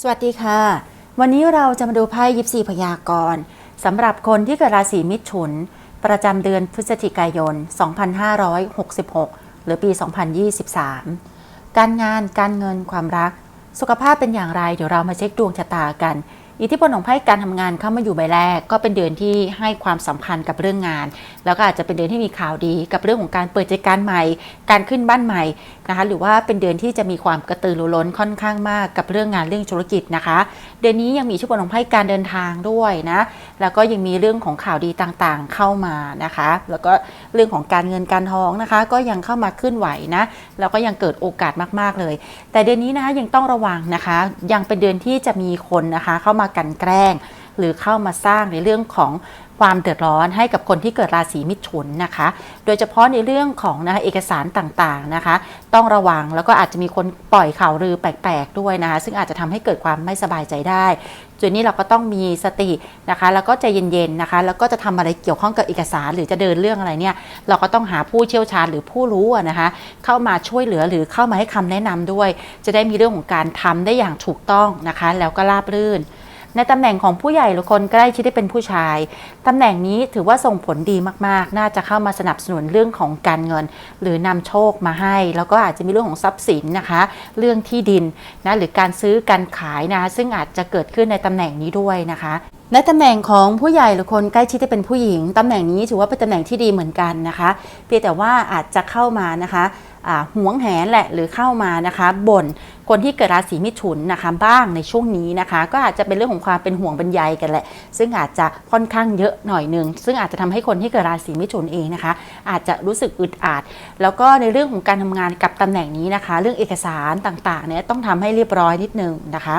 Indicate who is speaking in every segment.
Speaker 1: สวัสดีค่ะ วันนี้เราจะมาดูไพ่ยิปซีพยากรณ์สำหรับคนที่เกิดราศีมิถุน ประจำเดือนพฤศจิกายน 2566 หรือปี 2023 การงานการเงินความรัก สุขภาพเป็นอย่างไร เดี๋ยวเรามาเช็คดวงชะตากัน อิทธิพลของไพ่การทำงานเข้ามาอยู่ใบแรก ก็เป็นเดือนที่ให้ความสำคัญกับเรื่องงาน แล้วก็อาจจะเป็นเดือนที่มีข่าวดี กับเรื่องของการเปิดกิจการใหม่ การขึ้นบ้านใหม่นะคะหรือว่าเป็นเดือนที่จะมีความกระตือรือร้นค่อนข้างมากกับเรื่องงานเรื่องธุรกิจนะคะ เดือนนี้ยังมีอิทธิพลของไพ่การเดินทางด้วยนะแล้วก็ยังมีเรื่องของข่าวดีต่างๆเข้ามานะคะ แล้วก็เรื่องของการเงินการทองนะคะ ก็ยังเข้ามาขึ้นไหวนะแล้วก็ยังเกิดโอกาสมากๆเลย แต่เดือนนี้นะคะยังต้องระวังนะคะ ยังเป็นเดือนที่จะมีคนนะคะ เข้ามากันแกล้ง หรือเข้ามาสร้างในเรื่องของความเดือดร้อนให้กับคนที่เกิดราศีมิถุนนะคะ โดยเฉพาะในเรื่องของนะคะเอกสารต่างๆนะคะ ต้องระวังแล้วก็อาจจะมีคนปล่อยข่าวลือแปลกๆด้วยนะคะ ซึ่งอาจจะทำให้เกิดความไม่สบายใจได้จุดนี้เราก็ต้องมีสตินะคะ แล้วก็ใจเย็นๆนะคะ แล้วก็จะทำอะไรเกี่ยวข้องกับเอกสารหรือจะเดินเรื่องอะไรเนี่ย เราก็ต้องหาผู้เชี่ยวชาญหรือผู้รู้นะคะ เข้ามาช่วยเหลือหรือเข้ามาให้คำแนะนำด้วย จะได้มีเรื่องของการทำได้อย่างถูกต้องนะคะ แล้วก็ราบรื่น ในตำแหน่งของผู้ใหญ่หรือคนใกล้ชิดที่เป็นผู้ชายตำแหน่งนี้ถือว่าส่งผลดีมากๆ น่าจะเข้ามาสนับสนุนเรื่องของการเงิน หรือนำโชคมาให้ แล้วก็อาจจะมีเรื่องของทรัพย์สินนะคะ เรื่องที่ดินนะหรือการซื้อการขายนะซึ่งอาจจะเกิดขึ้นในตำแหน่งนี้ด้วยนะคะในตำแหน่งของผู้ใหญ่หรือคนใกล้ชิดที่เป็นผู้หญิงตำแหน่งนี้ถือว่าเป็นตำแหน่งที่ดีเหมือนกันนะคะ เพียงแต่ว่าอาจจะเข้ามานะคะ หวงแหนแหละหรือเข้ามานะคะบ่นคนที่เกิดราศีมิถุนนะคะบ้างในช่วงนี้นะคะ ก็อาจจะเป็นเรื่องของความเป็นห่วงบรรยายกันแหละ ซึ่งอาจจะค่อนข้างเยอะหน่อยหนึ่งซึ่งอาจจะทำให้คนที่เกิดราศีมิถุนเองนะคะ อาจจะรู้สึกอึดอัดแล้วก็ในเรื่องของการทำงานกับตำแหน่งนี้นะคะ เรื่องเอกสารต่างๆเนี่ยต้องทำให้เรียบร้อยนิดนึงนะคะ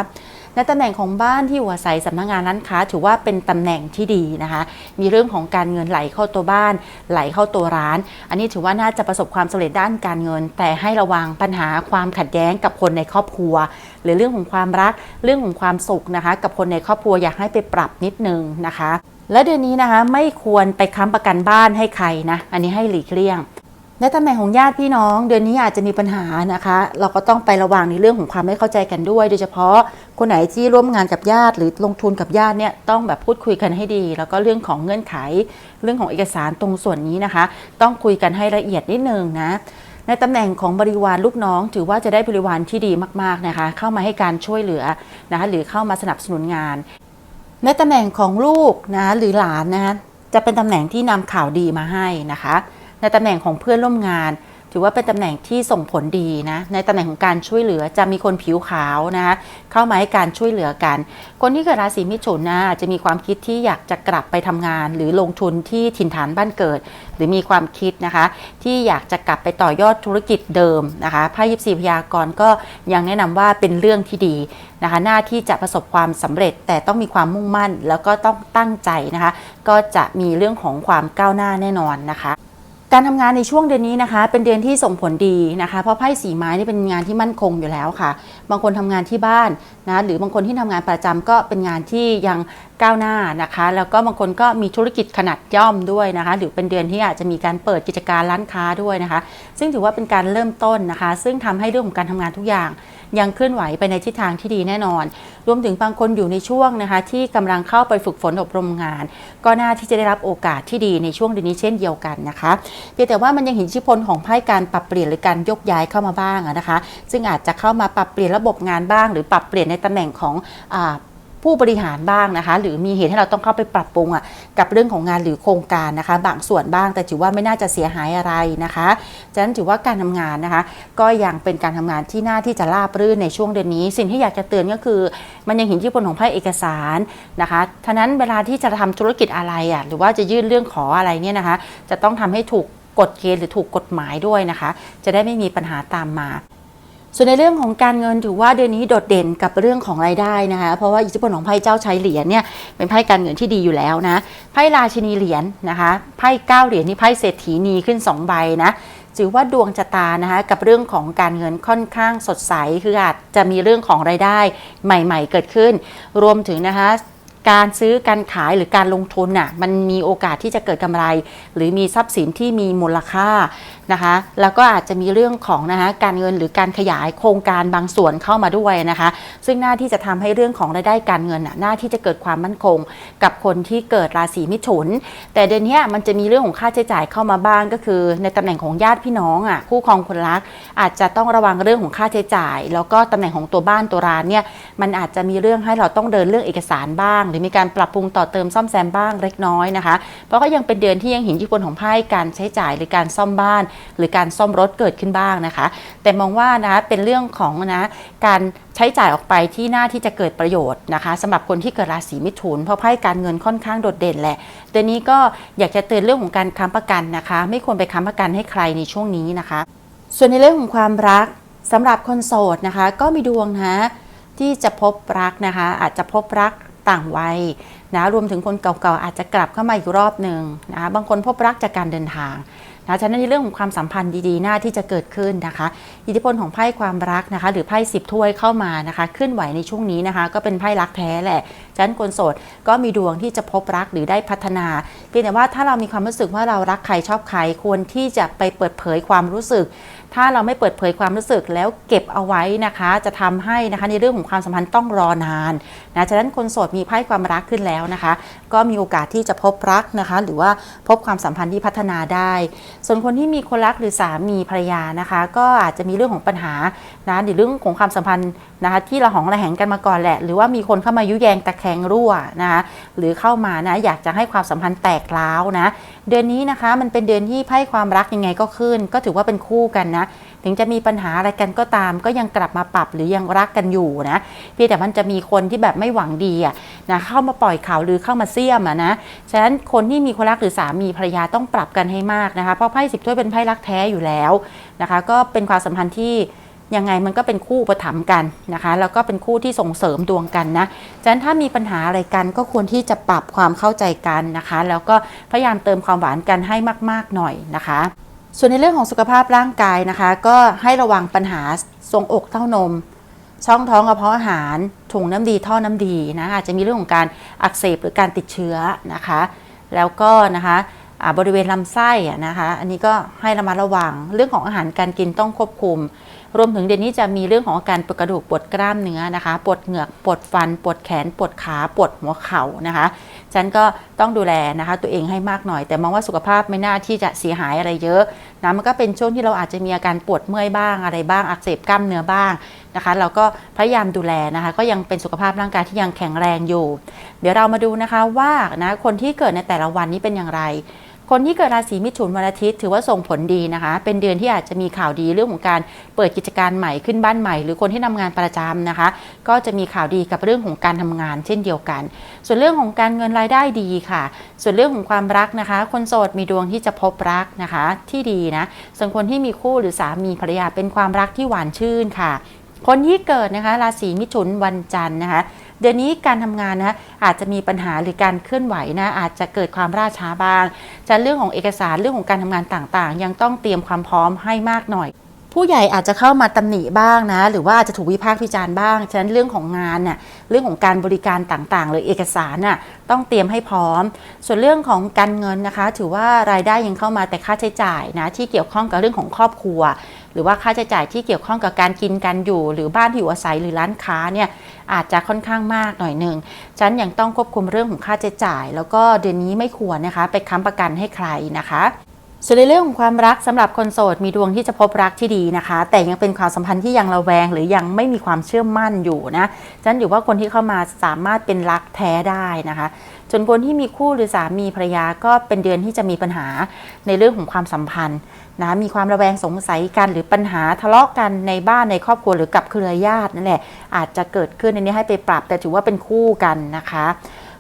Speaker 1: ในตำแหน่งของบ้านที่อยู่อาศัยสำนักงานร้านค้า ถือว่าเป็นตำแหน่งที่ดีนะคะ มีเรื่องของการเงินไหลเข้าตัวบ้าน ไหลเข้าตัวร้าน อันนี้ถือว่าน่าจะประสบความสำเร็จด้านการเงิน แต่ให้ระวังปัญหาความขัดแย้งกับคนในครอบครัว หรือเรื่องของความรักเรื่องของความสุขนะคะ กับคนในครอบครัวอยากให้ไปปรับนิดนึงนะคะ และเดือนนี้นะคะไม่ควรไปค้ำประกันบ้านให้ใครนะอันนี้ให้หลีกเลี่ยง ในตำแหน่งของญาติพี่น้อง เดือนนี้อาจจะมีปัญหานะคะ เราก็ต้องไประวังในเรื่องของความไม่เข้าใจกันด้วย โดยเฉพาะคนไหนที่ร่วมงานกับญาติหรือลงทุนกับญาติเนี่ยต้องแบบพูดคุยกันให้ดี แล้วก็เรื่องของเงื่อนไข เรื่องของเอกสารตรงส่วนนี้นะคะ ต้องคุยกันให้ละเอียดนิดนึงนะในตำแหน่งของบริวารลูกน้อง ถือว่าจะได้บริวารที่ดีมากๆนะคะ เข้ามาให้การช่วยเหลือนะคะหรือเข้ามาสนับสนุนงาน ในตำแหน่งของลูกนะหรือหลานนะคะจะเป็นตำแหน่งที่นำข่าวดีมาให้นะคะ ในตำแหน่งของเพื่อนร่วมงาน ถือว่าเป็นตำแหน่งที่ส่งผลดีนะ ในตำแหน่งของการช่วยเหลือจะมีคนผิวขาวนะคะเข้ามาให้การช่วยเหลือกัน คนที่เกิดราศีมิถุนนะอาจจะมีความคิดที่อยากจะกลับไปทำงาน หรือลงทุนที่ถิ่นฐานบ้านเกิด หรือมีความคิดนะคะ ที่อยากจะกลับไปต่อยอดธุรกิจเดิมนะคะไพ่ยิปซีพยากรณ์ก็ยังแนะนำว่าเป็นเรื่องที่ดีนะคะหน้าที่จะประสบความสำเร็จแต่ต้องมีความมุ่งมั่น แล้วก็ต้องตั้งใจนะคะ ก็จะมีเรื่องของความก้าวหน้าแน่นอนนะคะ การทำงานในช่วงเดือนนี้นะคะ เป็นเดือนที่ส่งผลดีนะคะ เพราะไพ่สีไม้นี่เป็นงานที่มั่นคงอยู่แล้วค่ะ บางคนทำงานที่บ้านนะหรือบางคนที่ทำงานประจำก็เป็นงานที่ยังก้าวหน้านะคะ แล้วก็บางคนก็มีธุรกิจขนาดย่อมด้วยนะคะ หรือเป็นเดือนที่อาจจะมีการเปิดกิจการร้านค้าด้วยนะคะ ซึ่งถือว่าเป็นการเริ่มต้นนะคะ ซึ่งทำให้เรื่องของการทำงานทุกอย่าง ยังเคลื่อนไหวไปในทิศทางที่ดีแน่นอน รวมถึงบางคนอยู่ในช่วงนะคะ ที่กำลังเข้าไปฝึกฝนอบรมงาน ก็น่าที่จะได้รับโอกาสที่ดีในช่วงเดือนนี้เช่นเดียวกันนะคะเพียงแต่ว่ามันยังเห็นอิทธิพลของไพ่การปรับเปลี่ยนหรือการยกย้ายเข้ามาบ้างนะคะ ซึ่งอาจจะเข้ามาปรับเปลี่ยนระบบงานบ้าง หรือปรับเปลี่ยนในตำแหน่งของอ ผู้บริหารบ้างนะคะ หรือมีเหตุให้เราต้องเข้าไปปรับปรุงอะกับเรื่องของงานหรือโครงการนะคะ บางส่วนบ้างแต่ถือว่าไม่น่าจะเสียหายอะไรนะคะฉะนั้นถือว่าการทำงานนะคะ ก็ยังเป็นการทำงานที่น่าที่จะราบรื่นในช่วงเดือนนี้ สิ่งที่อยากจะเตือนก็คือ มันยังเห็นที่ผลของไพ่เอกสารนะคะฉะนั้นเวลาที่จะทำธุรกิจอะไรอะหรือว่าจะยื่นเรื่องขออะไรเนี่ยนะคะ จะต้องทำให้ถูกกฎเกณฑ์หรือถูกกฎหมายด้วยนะคะ จะได้ไม่มีปัญหาตามมา ส่วนในเรื่องของการเงินถือว่าเดือนนี้โดดเด่นกับเรื่องของรายได้นะคะ เพราะว่าอิทธิพลของไพ่เจ้าชายเหรียญเนี่ยเป็นไพ่การเงินที่ดีอยู่แล้วนะไพ่ราชินีเหรียญนะคะไพ่เก้าเหรียญนี่ไพ่เศรษฐีนีขึ้นสองใบนะถือว่าดวงชะตานะคะกับเรื่องของการเงินค่อนข้างสดใสคืออาจจะมีเรื่องของรายได้ใหม่ ๆ เกิดขึ้น รวมถึงนะคะการซื้อการขายหรือการลงทุนน่ะมันมีโอกาสที่จะเกิดกำไร หรือมีทรัพย์สินที่มีมูลค่านะคะ แล้วก็อาจจะมีเรื่องของนะคะการเงินหรือการขยายโครงการบางส่วนเข้ามาด้วยนะคะ ซึ่งหน้าที่จะทำให้เรื่องของรายได้การเงินหน้าที่จะเกิดความมั่นคง กับคนที่เกิดราศีมิถุน แต่เดือนนี้มันจะมีเรื่องของค่าใช้จ่ายเข้ามาบ้างก็คือ ในตำแหน่งของญาติพี่น้องอะคู่ครองคนรัก อาจจะต้องระวังเรื่องของค่าใช้จ่าย แล้วก็ตำแหน่งของตัวบ้านตัวร้านเนี่ยมันอาจจะมีเรื่องให้เราต้องเดินเรื่องเอกสารบ้าง หรือมีการปรับปรุงต่อเติมซ่อมแซมบ้างเล็กน้อยนะคะ เพราะก็ยังเป็นเดือนที่ยังเห็นอิทธิพลของไพ่การใช้จ่ายหรือการซ่อมบ้านหรือการซ่อมรถเกิดขึ้นบ้างนะคะ แต่มองว่านะเป็นเรื่องของนะการใช้จ่ายออกไปที่หน้าที่จะเกิดประโยชน์นะคะสำหรับคนที่เกิดราศีมิถุน เพราะไพ่การเงินค่อนข้างโดดเด่นแหละเดือนนี้ก็อยากจะเตือนเรื่องของการค้ำประกันนะคะ ไม่ควรไปค้ำประกันให้ใครในช่วงนี้นะคะ ส่วนในเรื่องของความรักสำหรับคนโสดนะคะ ก็มีดวงนะที่จะพบรักนะคะ อาจจะพบรักต่างวัยนะรวมถึงคนเก่าๆอาจจะกลับเข้ามาอีกรอบหนึ่งนะคะบางคนพบรักจากการเดินทาง นะฉะนั้นในเรื่องของความสัมพันธ์ดีๆ หน้าที่จะเกิดขึ้นนะคะ อิทธิพลของไพ่ความรักนะคะ หรือไพ่สิบถ้วยเข้ามานะคะเคลื่อนไหวในช่วงนี้นะคะ ก็เป็นไพ่รักแท้แหละฉะนั้นคนโสดก็มีดวงที่จะพบรักหรือได้พัฒนาเพียงแต่ว่าถ้าเรามีความรู้สึกว่าเรารักใครชอบใครควรที่จะไปเปิดเผยความรู้สึก ถ้าเราไม่เปิดเผยความรู้สึกแล้วเก็บเอาไว้นะคะ จะทำให้นะคะในเรื่องของความสัมพันธ์ต้องรอนานนะฉะนั้นคนโสดมีไพ่ความรักขึ้นแล้วนะคะ ก็มีโอกาสที่จะพบรักนะคะ หรือว่าพบความสัมพันธ์ที่พัฒนาได้ ส่วนคนที่มีคนรักหรือสามีภรรยานะคะ ก็อาจจะมีเรื่องของปัญหานะหรือเรื่องของความสัมพันธ์นะคะที่ระหองระแหงกันมาก่อนแหละ หรือว่ามีคนเข้ามายุแยงตะแคงรั่วนะคะหรือเข้ามานะอยากจะให้ความสัมพันธ์แตกร้าวนะเดือนนี้นะคะมันเป็นเดือนที่ไพ่ความรักยังไงก็ขึ้น ก็ถือว่าเป็นคู่กันนะถึงจะมีปัญหาอะไรกันก็ตาม ก็ยังกลับมาปรับหรือยังรักกันอยู่นะเพียงแต่มันจะมีคนที่แบบไม่หวังดีอะนะเข้ามาปล่อยข่าวหรือเข้ามาเสี่ยมอะนะฉะนั้นคนที่มีคนรักหรือสามีภรรยาต้องปรับกันให้มากนะคะเพราะไพ่สิบถ้วยเป็นไพ่รักแท้อยู่แล้วนะคะ ก็เป็นความสัมพันธ์ที่ ยังไงมันก็เป็นคู่ประถมกันนะคะ แล้วก็เป็นคู่ที่ส่งเสริมดวงกันนะฉะนั้นถ้ามีปัญหาอะไรกันก็ควรที่จะปรับความเข้าใจกันนะคะ แล้วก็พยายามเติมความหวานกันให้มาก ๆ หน่อยนะคะ ส่วนในเรื่องของสุขภาพร่างกายนะคะ ก็ให้ระวังปัญหาทรงอกเต้านม ช่องท้องกระเพาะอาหารถุงน้ำดีท่อน้ำดีนะอาจจะมีเรื่องของการอักเสบหรือการติดเชื้อนะคะ แล้วก็นะคะบริเวณลำไส้นะคะ อันนี้ก็ให้ระมัดระวังเรื่องของอาหารการกินต้องควบคุม รวมถึงเดือนนี้จะมีเรื่องของอาการปวดกระดูกปวดกล้ามเนื้อนะคะปวดเหงือกปวดฟันปวดแขนปวดขาปวดหัวเข่านะคะฉันก็ต้องดูแลนะคะตัวเองให้มากหน่อย แต่มองว่าสุขภาพไม่น่าที่จะเสียหายอะไรเยอะนะมันก็เป็นช่วงที่เราอาจจะมีอาการปวดเมื่อยบ้างอะไรบ้างอักเสบกล้ามเนื้อบ้างนะคะ เราก็พยายามดูแลนะคะ ก็ยังเป็นสุขภาพร่างกายที่ยังแข็งแรงอยู่ เดี๋ยวเรามาดูนะคะว่านะคนที่เกิดในแต่ละวันนี้เป็นอย่างไร คนที่เกิดราศีมิถุนวันอาทิตย์ถือว่าส่งผลดีนะคะ เป็นเดือนที่อาจจะมีข่าวดีเรื่องของการเปิดกิจการใหม่ขึ้นบ้านใหม่ หรือคนที่ทำงานประจำนะคะ ก็จะมีข่าวดีกับเรื่องของการทำงาน เช่นเดียวกัน ส่วนเรื่องของการเงินรายได้ดีค่ะ ส่วนเรื่องของความรักนะคะ คนโสดมีดวงที่จะพบรักนะคะ ที่ดีนะส่วนคนที่มีคู่หรือสามีภรรยาเป็นความรักที่หวานชื่นค่ะ คนที่เกิดนะคะราศีมิถุนวันจันทร์นะคะ เดือนนี้การทำงานนะอาจจะมีปัญหาหรือการเคลื่อนไหวนะอาจจะเกิดความล่าช้าบ้าง จะเรื่องของเอกสารเรื่องของการทำงานต่างๆ ยังต้องเตรียมความพร้อมให้มากหน่อยผู้ใหญ่อาจจะเข้ามาตำหนิบ้างนะ หรือว่าอาจจะถูกวิพากษ์วิจารณ์บ้าง ฉะนั้นเรื่องของงานน่ะเรื่องของการบริการต่างๆ หรือเอกสารน่ะต้องเตรียมให้พร้อม ส่วนเรื่องของการเงินนะคะ ถือว่ารายได้ยังเข้ามาแต่ค่าใช้จ่ายนะที่เกี่ยวข้องกับเรื่องของครอบครัว หรือว่าค่าใช้จ่ายที่เกี่ยวข้องกับการกินการอยู่ หรือบ้านที่อยู่อาศัยหรือร้านค้าเนี่ยอาจจะค่อนข้างมากหน่อยหนึ่งฉันยังต้องควบคุมเรื่องของค่าใช้จ่าย แล้วก็เดือนนี้ไม่ควรนะคะ ไปค้ำประกันให้ใครนะคะส่วนในเรื่องของความรักสำหรับคนโสดมีดวงที่จะพบรักที่ดีนะคะ แต่ยังเป็นความสัมพันธ์ที่ยังระแวง หรือยังไม่มีความเชื่อมั่นอยู่นะฉันอยู่ว่าคนที่เข้ามาสามารถเป็นรักแท้ได้นะคะ ส่วนคนที่มีคู่หรือสามีภรรยาก็เป็นเดือนที่จะมีปัญหาในเรื่องของความสัมพันธ์นะมีความระแวงสงสัยกันหรือปัญหาทะเลาะกันในบ้านในครอบครัวหรือกับเครือญาตินั่นแหละอาจจะเกิดขึ้นในนี้ให้ไปปรับแต่ถือว่าเป็นคู่กันนะคะ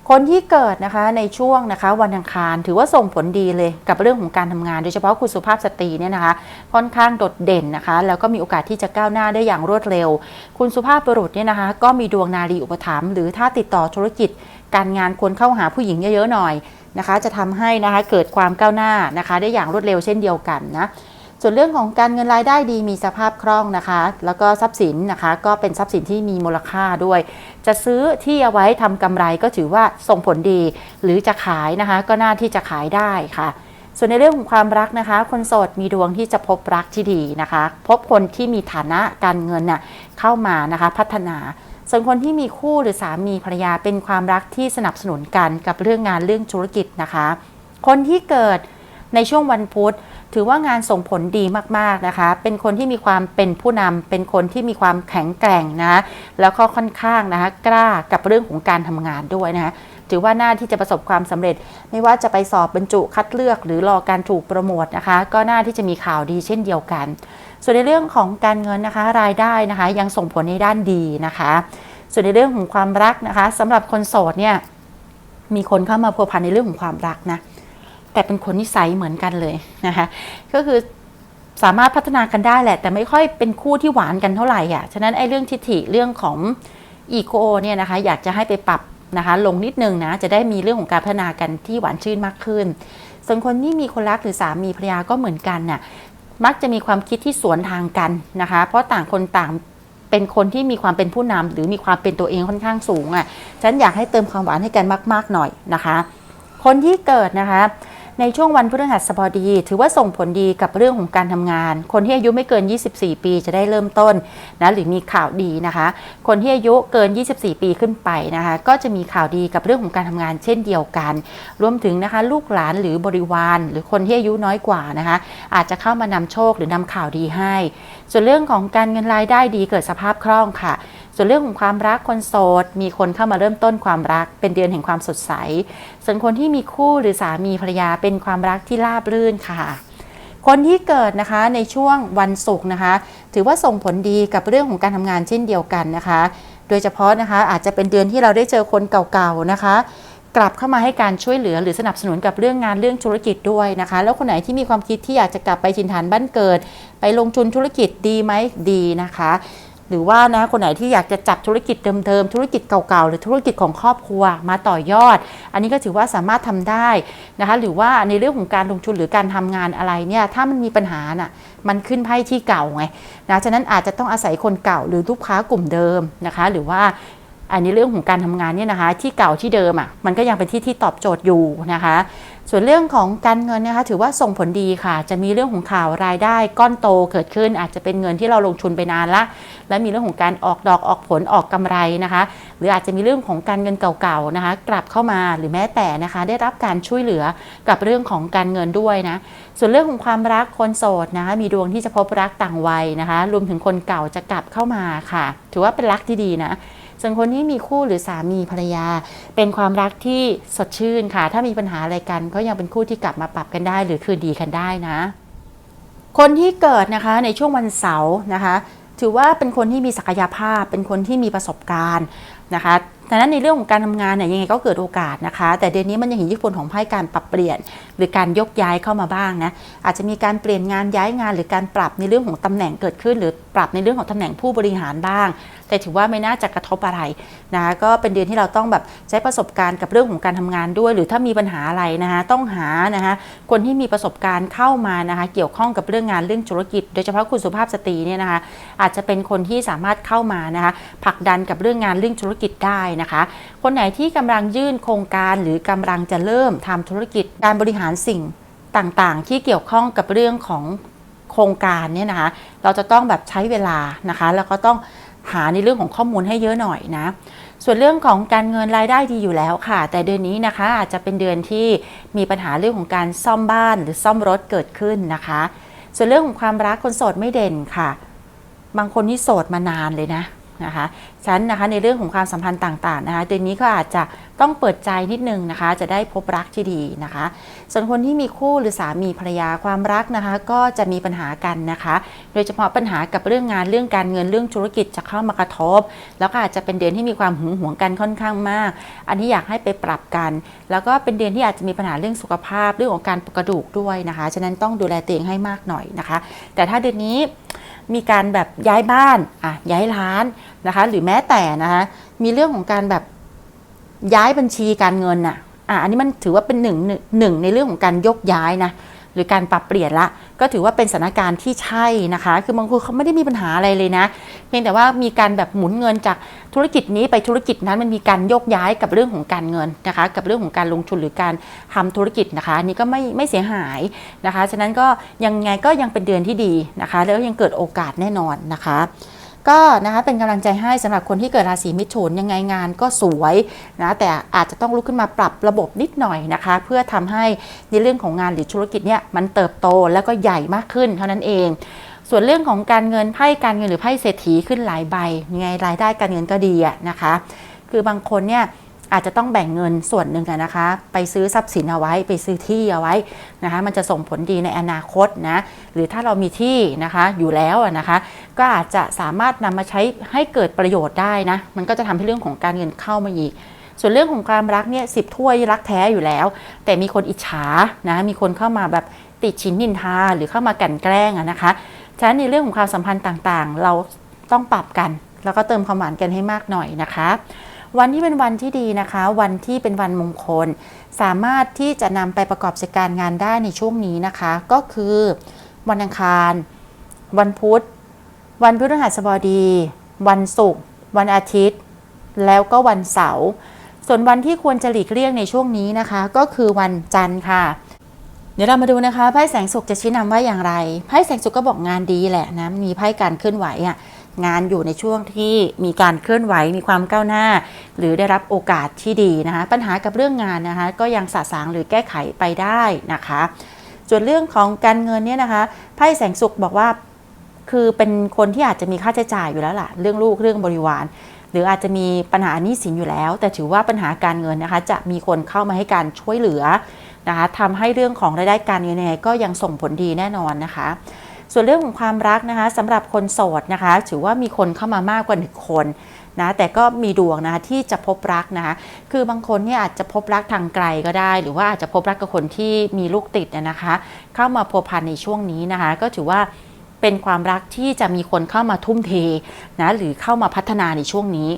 Speaker 1: คนที่เกิดนะคะในช่วงนะคะวันอังคารถือว่าส่งผลดีเลยกับเรื่องของการทำงาน โดยเฉพาะคุณสุภาพสตรีเนี่ยนะคะ ค่อนข้างโดดเด่นนะคะ แล้วก็มีโอกาสที่จะก้าวหน้าได้อย่างรวดเร็ว คุณสุภาพบุรุษเนี่ยนะคะ ก็มีดวงนารีอุปถัมภ์หรือถ้าติดต่อธุรกิจ การงานควรเข้าหาผู้หญิงเยอะๆหน่อยนะคะ จะทำให้นะคะเกิดความก้าวหน้านะคะ ได้อย่างรวดเร็วเช่นเดียวกันนะ ส่วนเรื่องของการเงินรายได้ดีมีสภาพคล่องนะคะ แล้วก็ทรัพย์สินนะคะ ก็เป็นทรัพย์สินที่มีมูลค่าด้วย จะซื้อที่เอาไว้ทำกำไรก็ถือว่าส่งผลดี หรือจะขายนะคะ ก็น่าที่จะขายได้ค่ะ ส่วนในเรื่องของความรักนะคะ คนโสดมีดวงที่จะพบรักที่ดีนะคะ พบคนที่มีฐานะการเงินน่ะเข้ามานะคะพัฒนาส่วนคนที่มีคู่หรือสามีภรรยาเป็นความรักที่สนับสนุนกันกับเรื่องงานเรื่องธุรกิจนะคะ คนที่เกิดในช่วงวันพุธ ถือว่างานส่งผลดีมากๆนะคะ เป็นคนที่มีความเป็นผู้นำเป็นคนที่มีความแข็งแกร่งนะแล้วก็ค่อนข้างนะคะกล้ากับเรื่องของการทำงานด้วยนะคะถือว่าหน้าที่จะประสบความสำเร็จ ไม่ว่าจะไปสอบบรรจุคัดเลือก หรือรอการถูกโปรโมทนะคะ ก็น่าที่จะมีข่าวดีเช่นเดียวกัน ส่วนในเรื่องของการเงินนะคะ รายได้นะคะ ยังส่งผลในด้านดีนะคะ ส่วนในเรื่องของความรักนะคะสำหรับคนโสดเนี่ยมีคนเข้ามาพัวพันในเรื่องของความรักนะ แต่เป็นคนนิสัยเหมือนกันเลยนะคะก็คือสามารถพัฒนากันได้แหละ แต่ไม่ค่อยเป็นคู่ที่หวานกันเท่าไหร่อะฉะนั้นไอ้เรื่องทิฐิเรื่องของอีโกเนี่ยนะคะอยากจะให้ไปปรับนะคะลงนิดนึงนะจะได้มีเรื่องของการพัฒนากันที่หวานชื่นมากขึ้น ส่วนคนที่มีคนรักหรือสามีภรรยาก็เหมือนกันน่ะมักจะมีความคิดที่สวนทางกันนะคะ เพราะต่างคนต่างเป็นคนที่มีความเป็นผู้นำหรือมีความเป็นตัวเองค่อนข้างสูงอะฉันอยากให้เติมความหวานให้กันมาก ๆหน่อยนะคะ คนที่เกิดนะคะ ในช่วงวันพฤหัสบดี ถือว่าส่งผลดีกับเรื่องของการทำงาน คนที่อายุไม่เกิน 24 ปีจะได้เริ่มต้นนะหรือมีข่าวดีนะคะ คนที่อายุเกิน 24 ปีขึ้นไปนะคะ ก็จะมีข่าวดีกับเรื่องของการทำงานเช่นเดียวกัน รวมถึงนะคะลูกหลานหรือบริวาร หรือคนที่อายุน้อยกว่านะคะ อาจจะเข้ามานำโชคหรือนำข่าวดีให้ส่วนเรื่องของการเงินรายได้ดีเกิดสภาพคล่องค่ะ ส่วนเรื่องของความรักคนโสด มีคนเข้ามาเริ่มต้นความรัก เป็นเดือนแห่งความสดใส ส่วนคนที่มีคู่หรือสามีภรรยาเป็นความรักที่ราบรื่นค่ะคนที่เกิดนะคะในช่วงวันศุกร์นะคะ ถือว่าส่งผลดีกับเรื่องของการทำงานเช่นเดียวกันนะคะ โดยเฉพาะนะคะอาจจะเป็นเดือนที่เราได้เจอคนเก่าๆนะคะ กลับเข้ามาให้การช่วยเหลือหรือสนับสนุนกับเรื่องงานเรื่องธุรกิจด้วยนะคะ แล้วคนไหนที่มีความคิดที่อยากจะกลับไปถิ่นฐานบ้านเกิด ไปลงทุนธุรกิจดีไหมดีนะคะ หรือว่านะคนไหนที่อยากจะจับธุรกิจเดิมๆธุรกิจเก่าๆ หรือธุรกิจของครอบครัวมาต่อยอด อันนี้ก็ถือว่าสามารถทำได้นะคะ หรือว่าในเรื่องของการลงทุนหรือการทำงานอะไรเนี่ยถ้ามันมีปัญหาน่ะมันขึ้นไพ่ที่เก่าไงนะฉะนั้นอาจจะต้องอาศัยคนเก่าหรือลูกค้ากลุ่มเดิมนะคะ หรือว่า อันนี้เรื่องของการทำงานเนี่ยนะคะ ที่เก่าที่เดิมอะมันก็ยังเป็นที่ที่ตอบโจทย์อยู่นะคะ ส่วนเรื่องของการเงินนะคะถือว่าส่งผลดีค่ะ จะมีเรื่องของข่าวรายได้ก้อนโตเกิดขึ้น อาจจะเป็นเงินที่เราลงทุนไปนานละ และมีเรื่องของการออกดอกออกผลออกกำไรนะคะ หรืออาจจะมีเรื่องของการเงินเก่าๆนะคะ กลับเข้ามาหรือแม้แต่นะคะ ได้รับการช่วยเหลือกับเรื่องของการเงินด้วยนะส่วนเรื่องของความรักคนโสดนะคะมีดวงที่จะพบรักต่างวัยนะคะ รวมถึงคนเก่าจะกลับเข้ามาค่ะ ถือว่าเป็นรักที่ดีนะ ส่วนคนที่มีคู่หรือสามีภรรยา เป็นความรักที่สดชื่นค่ะ ถ้ามีปัญหาอะไรกัน ก็ยังเป็นคู่ที่กลับมาปรับกันได้ หรือคืนดีกันได้นะ คนที่เกิดนะคะในช่วงวันเสาร์นะคะ ถือว่าเป็นคนที่มีศักยภาพ เป็นคนที่มีประสบการณ์นะคะดังนั้นในเรื่องของการทำงานเนี่ยยังไงก็เกิดโอกาสนะคะ แต่เดือนนี้มันยังเห็นอิทธิพลของไพ่การปรับเปลี่ยน หรือการยกย้ายเข้ามาบ้างนะอาจจะมีการเปลี่ยนงานย้ายงาน หรือการปรับในเรื่องของตำแหน่งเกิดขึ้น หรือปรับในเรื่องของตำแหน่งผู้บริหารบ้าง แต่ถือว่าไม่น่าจะกระทบอะไรนะคะก็เป็นเดือนที่เราต้องแบบใช้ประสบการณ์กับเรื่องของการทำงานด้วย หรือถ้ามีปัญหาอะไรนะคะต้องหานะคะคนที่มีประสบการณ์เข้ามานะคะเกี่ยวข้องกับเรื่องงานเรื่องธุรกิจ โดยเฉพาะคุณสุภาพสตรีเนี่ยนะคะอาจจะเป็นคนที่สามารถเข้ามานะคะผลักดันกับเรื่องงานเรื่องธุรกิจได้นะคะ คนไหนที่กำลังยื่นโครงการหรือกำลังจะเริ่มทำธุรกิจการบริหารสิ่งต่างๆ ที่เกี่ยวข้องกับเรื่องของโครงการเนี่ยนะคะ เราจะต้องแบบใช้เวลานะคะ แล้วก็ต้อง หาในเรื่องของข้อมูลให้เยอะหน่อยนะ ส่วนเรื่องของการเงินรายได้ดีอยู่แล้วค่ะ แต่เดือนนี้นะคะอาจจะเป็นเดือนที่มีปัญหาเรื่องของการซ่อมบ้านหรือซ่อมรถเกิดขึ้นนะคะ ส่วนเรื่องของความรักคนโสดไม่เด่นค่ะ บางคนที่โสดมานานเลยนะ นะคะฉะนันนะคะในเรื่องของความสัมพันธ์ต่างๆนะคะเดือนนี้ก็อาจจะต้องเปิดใจนิดนึงนะคะ จะได้พบรักที่ดีนะคะ ส่วนคนที่มีคู่หรือสามีภรรยาความรักนะคะ ก็จะมีปัญหากันนะคะ โดยเฉพาะปัญหากับเรื่องงานเรื่องการเงินเรื่องธุรกิจจะเข้ามากระทบ แล้วก็อาจจะเป็นเดือนที่มีความหึงหวงกันค่อนข้างมาก อันนี้อยากให้ไปปรับกัน แล้วก็เป็นเดือนที่อาจจะมีปัญหาเรื่องสุขภาพเรื่องของการกระดูกด้วยนะคะฉะนั้นต้องดูแลตัวเองให้มากหน่อยนะคะ แต่ถ้าเดือนนี้ มีการแบบย้ายบ้านอะย้ายร้านนะคะ หรือแม้แต่นะคะมีเรื่องของการแบบย้ายบัญชีการเงินน่ะอะอันนี้มันถือว่าเป็นหนึ่งหนึ่งหนึ่งในเรื่องของการยกย้ายนะ หรือการปรับเปลี่ยนละ ก็ถือว่าเป็นสถานการณ์ที่ใช่นะคะ คือบางคนเขาไม่ได้มีปัญหาอะไรเลยนะ เพียงแต่ว่ามีการแบบหมุนเงินจากธุรกิจนี้ไปธุรกิจนั้นมันมีการโยกย้ายกับเรื่องของการเงินนะคะ กับเรื่องของการลงทุนหรือการทำธุรกิจนะคะนนี้ก็ไม่ไม่เสียหายนะคะ ฉะนั้นก็ยังไงก็ยังเป็นเดือนที่ดีนะคะ แล้วยังเกิดโอกาสแน่นอนนะคะ ก็นะคะเป็นกำลังใจให้สำหรับคนที่เกิดราศีมิถุนยังไงงานก็สวยนะแต่อาจจะต้องลุกขึ้นมาปรับระบบนิดหน่อยนะคะ เพื่อทำให้ในเรื่องของงานหรือธุรกิจเนี่ยมันเติบโตแล้วก็ใหญ่มากขึ้นเท่านั้นเองส่วนเรื่องของการเงินไพ่การเงินหรือไพ่เศรษฐีขึ้นหลายใบยังไงรายได้การเงินก็ดีอะนะคะ คือบางคนเนี่ย อาจจะต้องแบ่งเงินส่วนหนึ่งนะคะ ไปซื้อทรัพย์สินเอาไว้ไปซื้อที่เอาไว้นะคะ มันจะส่งผลดีในอนาคตนะหรือถ้าเรามีที่นะคะอยู่แล้วนะคะ ก็อาจจะสามารถนำมาใช้ให้เกิดประโยชน์ได้นะ มันก็จะทำให้เรื่องของการเงินเข้ามาอีกส่วนเรื่องของความรักเนี่ยสิบถ้วยรักแท้อยู่แล้ว แต่มีคนอิจฉานะมีคนเข้ามาแบบติดชิ้นนินทาหรือเข้ามากันแกล้งนะคะฉะนั้นในเรื่องของความสัมพันธ์ต่างๆ เราต้องปรับกัน แล้วก็เติมความหวานกันให้มากหน่อยนะคะ วันที่เป็นวันที่ดีนะคะ วันที่เป็นวันมงคล สามารถที่จะนำไปประกอบกิจการงานได้ในช่วงนี้นะคะ ก็คือวันอังคาร วันพุธ วันพฤหัสบดี วันศุกร์วันอาทิตย์ แล้วก็วันเสาร์ส่วนวันที่ควรจะหลีกเลี่ยงในช่วงนี้นะคะ ก็คือวันจันทร์ค่ะ เดี๋ยวเรามาดูนะคะไพ่แสงสุขจะชี้นำว่าอย่างไรไพ่แสงสุขก็บอกงานดีแหละนะมีไพ่การเคลื่อนไหวอะ งานอยู่ในช่วงที่มีการเคลื่อนไหวมีความก้าวหน้า หรือได้รับโอกาสที่ดีนะคะปัญหากับเรื่องงานนะคะก็ยังสะสางหรือแก้ไขไปได้นะคะ ส่วนเรื่องของการเงินเนี่ยนะคะไพ่แสงสุขบอกว่าคือเป็นคนที่อาจจะมีค่าใช้จ่ายอยู่แล้วล่ะ เรื่องลูกเรื่องบริวาร หรืออาจจะมีปัญหาหนี้สินอยู่แล้ว แต่ถือว่าปัญหาการเงินนะคะ จะมีคนเข้ามาให้การช่วยเหลือนะคะทำให้เรื่องของรายได้การเงินก็ยังส่งผลดีแน่นอนนะคะ ส่วนเรื่องของความรักนะคะสำหรับคนโสดนะคะ ถือว่ามีคนเข้ามามากกว่าหนึ่งคนนะแต่ก็มีดวงนะคะที่จะพบรักนะคะคือบางคนเนี่ยอาจจะพบรักทางไกลก็ได้ หรือว่าอาจจะพบรักกับคนที่มีลูกติดเนยนะคะ เข้ามาพัวพันในช่วงนี้นะคะ ก็ถือว่าเป็นความรักที่จะมีคนเข้ามาทุ่มเทนะหรือเข้ามาพัฒนาในช่วงนี้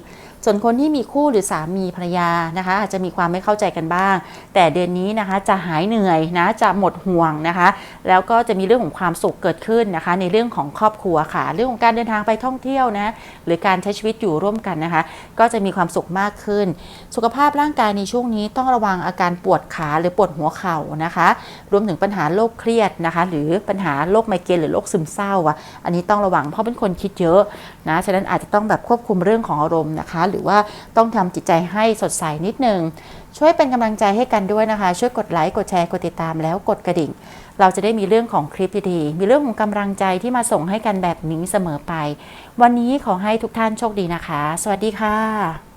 Speaker 1: ส่วนคนที่มีคู่หรือสามีภรรยานะคะ อาจจะมีความไม่เข้าใจกันบ้าง แต่เดือนนี้นะคะจะหายเหนื่อยนะจะหมดห่วงนะคะ แล้วก็จะมีเรื่องของความสุขเกิดขึ้นนะคะ ในเรื่องของครอบครัวค่ะ เรื่องของการเดินทางไปท่องเที่ยวนะหรือการใช้ชีวิตอยู่ร่วมกันนะคะ ก็จะมีความสุขมากขึ้น สุขภาพร่างกายในช่วงนี้ต้องระวังอาการปวดขาหรือปวดหัวเข่านะคะ รวมถึงปัญหาโรคเครียดนะคะ หรือปัญหาโรคไมเกรนหรือโรคซึมเศร้าอะอันนี้ต้องระวังเพราะเป็นคนคิดเยอะนะฉะนั้นอาจจะต้องแบบควบคุมเรื่องของอารมณ์นะคะหรือว่าต้องทำจิตใจให้สดใสนิดนึง ช่วยเป็นกำลังใจให้กันด้วยนะคะ ช่วยกดไลค์กดแชร์กดติดตามแล้วกดกระดิ่ง เราจะได้มีเรื่องของคลิปดีๆมีเรื่องของกำลังใจที่มาส่งให้กันแบบนี้เสมอไป วันนี้ขอให้ทุกท่านโชคดีนะคะ สวัสดีค่ะ